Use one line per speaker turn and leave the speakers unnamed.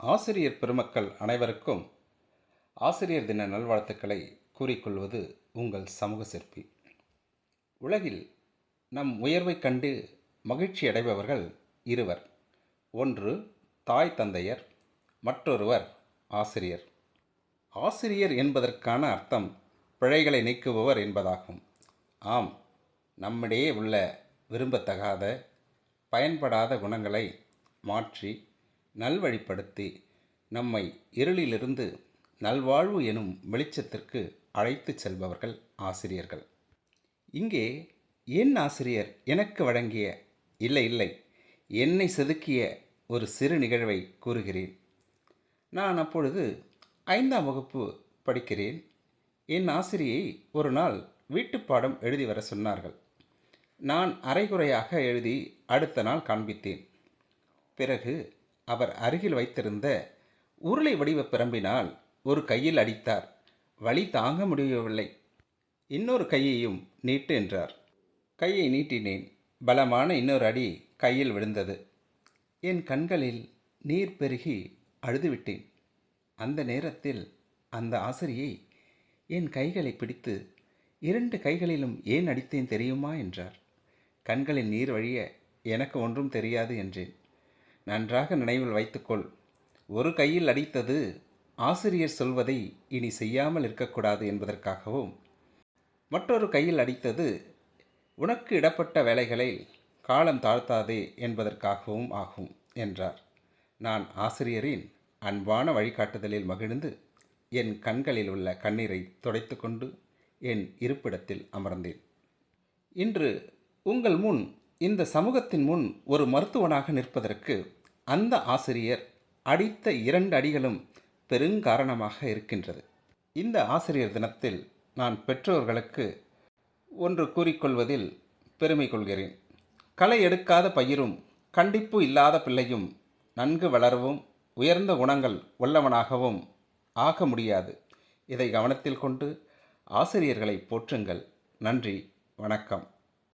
ஆசிரியர் பெருமக்கள் அனைவருக்கும் ஆசிரியர் தின நல்வாழ்த்துக்களை கூறிக்கொள்வது உங்கள் சமூக சிற்பி உலகில் நம் உயர்வைக் கண்டு மகிழ்ச்சி அடைபவர்கள் இருவர். ஒன்று தாய் தந்தையர் மற்றொருவர் ஆசிரியர். ஆசிரியர் என்பதற்கான அர்த்தம் பிழைகளை நீக்குபவர் என்பதாகும். ஆம் நம்மிடையே உள்ள விரும்பத்தகாத பயன்படாத குணங்களை மாற்றி நல்வழிப்படுத்தி நம்மை இருளிலிருந்து நல்வாழ்வு எனும் வெளிச்சத்திற்கு அழைத்துச் செல்பவர்கள் ஆசிரியர்கள். இங்கே என் ஆசிரியர் எனக்கு வழங்கிய இல்லை இல்லை என்னை செதுக்கிய ஒரு சிறு நிகழ்வை கூறுகிறேன். நான் அப்பொழுது ஐந்தாம் வகுப்பு படிக்கிறேன். என் ஆசிரியை ஒரு நாள் வீட்டுப்பாடம் எழுதி வர சொன்னார்கள். நான் அரைகுறையாக எழுதி அடுத்த நாள் காண்பித்தேன். பிறகு அவர் அருகில் வைத்திருந்த உருளை வடிவ பிரம்பினால் ஒரு கையில் அடித்தார். வழி தாங்க முடியவில்லை. இன்னொரு கையையும் நீட்டு என்றார். கையை நீட்டினேன். பலமான இன்னொரு அடி கையில் விழுந்தது. என் கண்களில் நீர் பெருகி அழுதுவிட்டேன். அந்த நேரத்தில் அந்த ஆசிரியை என் கைகளை பிடித்து இரண்டு கைகளிலும் ஏன் அடித்தேன் தெரியுமா என்றார். கண்களின் நீர் வழிய எனக்கு ஒன்றும் தெரியாது என்றேன். நன்றாக நினைவில் வைத்துக்கொள். ஒரு கையில் அடித்தது ஆசிரியர் சொல்வதை இனி செய்யாமல் இருக்கக்கூடாது என்பதற்காகவும் மற்றொரு கையில் அடித்தது உனக்கு இடப்பட்ட வேலைகளை காலம் தாழ்த்தாதே என்பதற்காகவும் ஆகும் என்றார். நான் ஆசிரியரின் அன்பான வழிகாட்டுதலில் மகிழ்ந்து என் கண்களில் உள்ள கண்ணீரை துடைத்து கொண்டு என் இருப்பிடத்தில் அமர்ந்தேன். இன்று உங்கள் முன் இந்த சமூகத்தின் முன் ஒரு மருத்துவனாக நிற்பதற்கு அந்த ஆசிரியர் அடித்த இரண்டு அடிகளும் பெருங்காரணமாக இருக்கின்றது. இந்த ஆசிரியர் தினத்தில் நான் பெற்றோர்களுக்கு ஒன்று கூறிக்கொள்வதில் பெருமை கொள்கிறேன். களை எடுக்காத பயிரும் கண்டிப்பு இல்லாத பிள்ளையும் நன்கு வளரவும் உயர்ந்த குணங்கள் உள்ளவனாகவும் ஆக முடியாது. இதை கவனத்தில் கொண்டு ஆசிரியர்களை போற்றுங்கள். நன்றி. வணக்கம்.